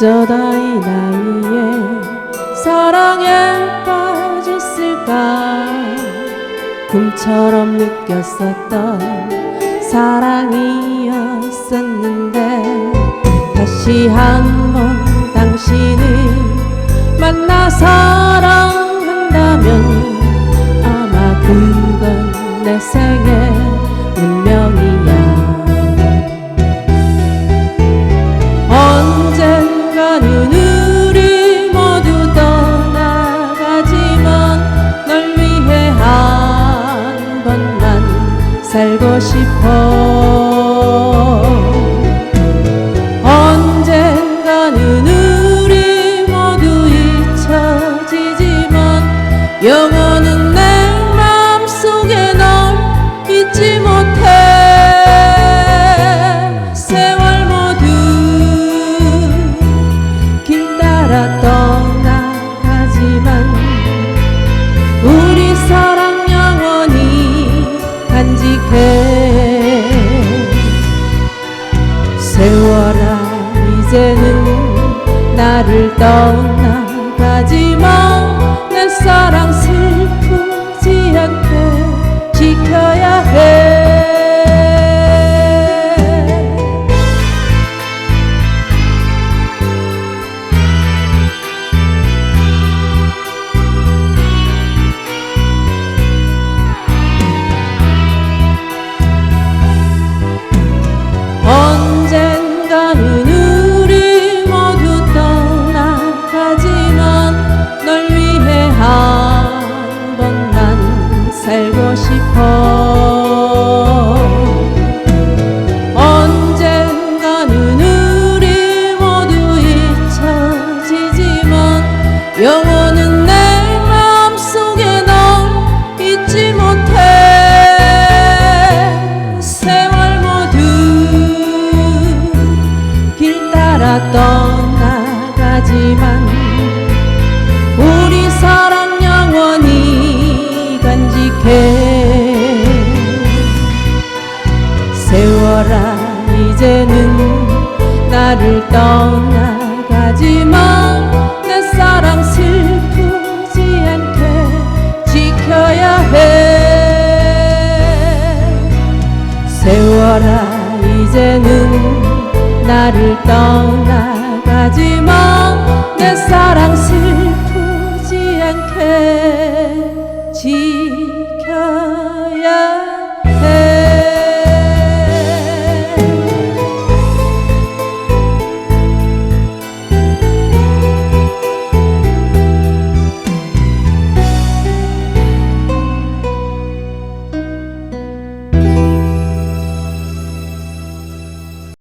어쩌다 이 나이에 사랑에 빠졌을까? 꿈처럼 느꼈었던 사랑이었었는데 다시 한 번 당신을 만나 사 살고 싶어 세월아 이제는 나를 떠나가지 마 싶어. 언젠가는 우리 모두 잊혀지지만 영원은 내 맘속에 널 잊지 못해. 세월 모두 길 따라 떠나가지만 세월아 이제는 나를 떠나가지만 내 사랑 슬프지 않게 지켜야 해. 세월아 이제는 나를 떠나